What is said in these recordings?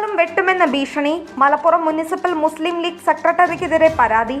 കാലും വെട്ടുമെന്ന ഭീഷണി. മലപ്പുറം മുനിസിപ്പൽ മുസ്ലിം ലീഗ് സെക്രട്ടറിക്കെതിരെ പരാതി.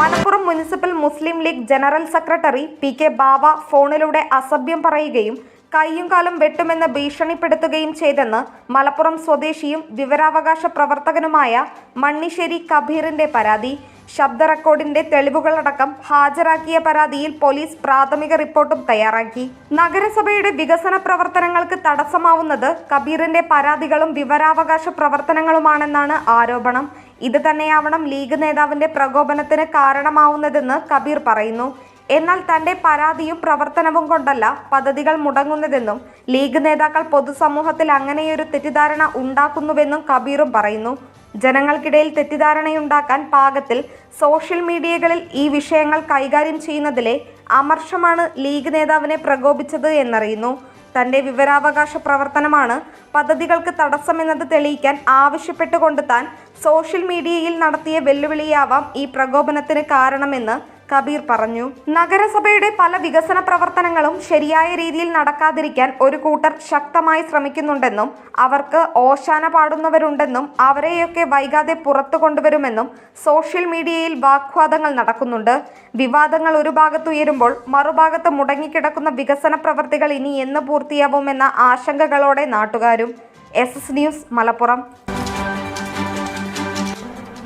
Malappuram municipal Muslim League general secretary P K Bava ഫോണിലൂടെ അസഭ്യം പറയുകയും കൈയും കാലും വെട്ടുമെന്ന് ഭീഷണിപ്പെടുത്തുകയും ചെയ്തെന്ന് മലപ്പുറം സ്വദേശിയും വിവരാവകാശ പ്രവർത്തകനുമായ മണ്ണിശ്ശേരി കബീറിന്റെ പരാതി. ശബ്ദ റെക്കോർഡിന്റെ തെളിവുകളടക്കം ഹാജരാക്കിയ പരാതിയിൽ പോലീസ് പ്രാഥമിക റിപ്പോർട്ടും തയ്യാറാക്കി. നഗരസഭയുടെ വികസന പ്രവർത്തനങ്ങൾക്ക് തടസ്സമാവുന്നത് കബീറിന്റെ പരാതികളും വിവരാവകാശ പ്രവർത്തനങ്ങളുമാണെന്നാണ് ആരോപണം. ഇത് തന്നെയാവണം ലീഗ് നേതാവിന്റെ പ്രകോപനത്തിന് കാരണമാവുന്നതെന്ന് കബീർ പറയുന്നു. എന്നാൽ തന്റെ പരാതിയും പ്രവർത്തനവും കൊണ്ടല്ല പദ്ധതികൾ മുടങ്ങുന്നതെന്നും ലീഗ് നേതാക്കൾ പൊതുസമൂഹത്തിൽ അങ്ങനെയൊരു തെറ്റിദ്ധാരണ ഉണ്ടാക്കുന്നുവെന്നും കബീറും പറയുന്നു. ജനങ്ങൾക്കിടയിൽ തെറ്റിദ്ധാരണയുണ്ടാക്കാൻ പാകത്തിൽ സോഷ്യൽ മീഡിയകളിൽ ഈ വിഷയങ്ങൾ കൈകാര്യം ചെയ്യുന്നതിലെ അമർഷമാണ് ലീഗ് നേതാവിനെ പ്രകോപിച്ചത് എന്നറിയുന്നു. തന്റെ വിവരാവകാശ പ്രവർത്തനമാണ് പദ്ധതികൾക്ക് തടസ്സമെന്നത് തെളിയിക്കാൻ ആവശ്യപ്പെട്ടുകൊണ്ട് താൻ സോഷ്യൽ മീഡിയയിൽ നടത്തിയ വെല്ലുവിളിയാവാം ഈ പ്രകോപനത്തിന് കാരണമെന്ന് കബീർ പറഞ്ഞു. നഗരസഭയുടെ പല വികസന പ്രവർത്തനങ്ങളും ശരിയായ രീതിയിൽ നടക്കാതിരിക്കാൻ ഒരു കൂട്ടർ ശക്തമായി ശ്രമിക്കുന്നുണ്ടെന്നും അവർക്ക് ഓശാന പാടുന്നവരുണ്ടെന്നും അവരെയൊക്കെ വൈകാതെ പുറത്തു കൊണ്ടുവരുമെന്നും സോഷ്യൽ മീഡിയയിൽ വാഗ്വാദങ്ങൾ നടക്കുന്നുണ്ട്. വിവാദങ്ങൾ ഒരു ഭാഗത്തുയരുമ്പോൾ മറുഭാഗത്ത് മുടങ്ങിക്കിടക്കുന്ന വികസന പ്രവർത്തികൾ ഇനി എന്ന് പൂർത്തിയാവുമെന്ന ആശങ്കകളോടെ നാട്ടുകാരും. S S news Malappuram.